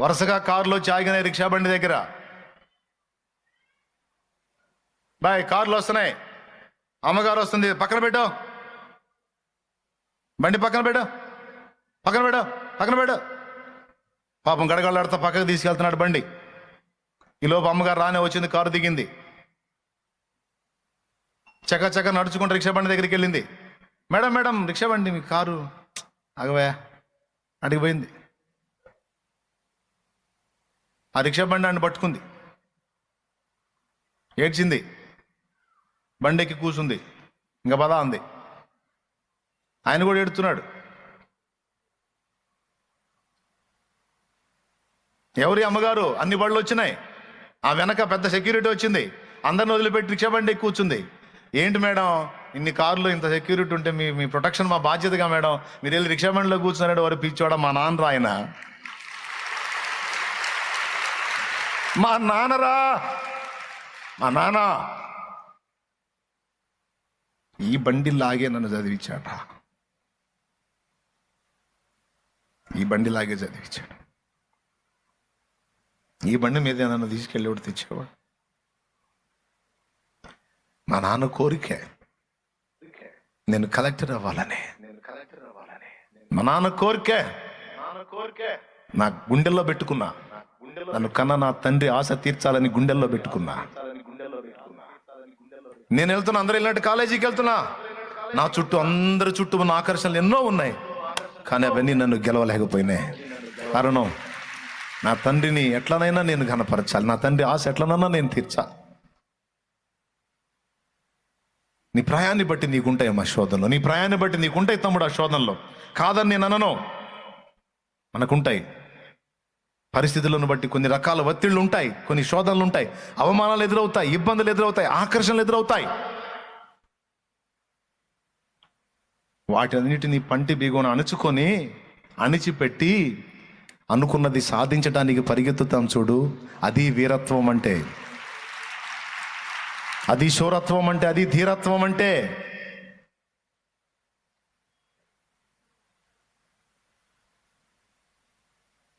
వరుసగా కారులో చాగినాయి రిక్షా బండి దగ్గర. బాయ్ కార్లు వస్తున్నాయి. అమ్మగారు వస్తుంది. పక్కన పెట్టు. బండి పక్కన పెట్టు. పక్కన పెట్టు. పక్కన పెట్టు. పాపం గడగడలాడుతా పక్కకు తీసుకెళ్తున్నాడు బండి. ఈ లోపు అమ్మగారు రానే వచ్చింది కారు దిగింది. చక్క చక్క నడుచుకుంటూ రిక్షా బండి దగ్గరికి వెళ్ళింది. మేడం మేడం రిక్షా బండి మీ కారు ఆగవా. అడిగిపోయింది. ఆ రిక్షా బండి అని పట్టుకుంది. ఏడ్చింది. బండెక్కి కూసుంది. ఇంకా పదా అంది. ఆయన కూడా ఏడుతున్నాడు ఎవరి అమ్మగారు? అన్ని బళ్ళు వచ్చినాయి. ఆ వెనక పెద్ద సెక్యూరిటీ వచ్చింది. అందరిని వదిలిపెట్టి రిక్షా బండి ఎక్కి కూర్చుంది. ఏంటి మేడం? ఇన్ని కార్లు ఇంత సెక్యూరిటీ ఉంటే మీ మీ ప్రొటెక్షన్ మా బాధ్యతగా మేడం? మీరు వెళ్ళి రిక్షా బండిలో కూర్చున్నాడు వారు పిచ్చోడ? మా నాన్న ఆయన మా నాన్నరా. మా నాన్న. ఈ బండి లాగే నన్ను చదివించాడ ఈ బండి లాగే చదివించాడు. ఈ బండి మీద నన్ను తీసుకెళ్ళేవాడు తెచ్చేవాడు? మా నాన్న కోరికే. నేను కలెక్టర్ అవ్వాలని. మా నాన్న కోరికే. నా గుండెల్లో పెట్టుకున్నా. నన్ను కన్న నా తండ్రి ఆశ తీర్చాలని గుండెల్లో పెట్టుకున్నా. నేను వెళ్తున్నా అందరూ వెళ్ళినట్టు కాలేజీకి వెళ్తున్నా. నా చుట్టూ అందరి చుట్టూ ఉన్న ఆకర్షణలు ఎన్నో ఉన్నాయి. కానీ అవన్నీ నన్ను గెలవలేకపోయినాయి. కారణం నా తండ్రిని ఎట్లనైనా నేను కనపరచాలి నా తండ్రి ఆశ ఎట్లనైనా నేను తీర్చాలి. నీ ప్రయాన్ని బట్టి నీకుంటాయి మా శోధనలో. నీ ప్రయాన్ని బట్టి నీకుంటాయి తమ్ముడు ఆ శోధనలో. కాదని నేను అనను. మనకుంటాయి. పరిస్థితులను బట్టి కొన్ని రకాల ఒత్తిళ్ళు ఉంటాయి కొన్ని శోధనలు ఉంటాయి. అవమానాలు ఎదురవుతాయి ఇబ్బందులు ఎదురవుతాయి ఆకర్షణలు ఎదురవుతాయి. వాటన్నిటిని పంటి బీగోన అణుచుకొని అణిచిపెట్టి అనుకున్నది సాధించడానికి పరిగెత్తుతాం చూడు. అది వీరత్వం అంటే. అది శూరత్వం అంటే అది ధీరత్వం అంటే.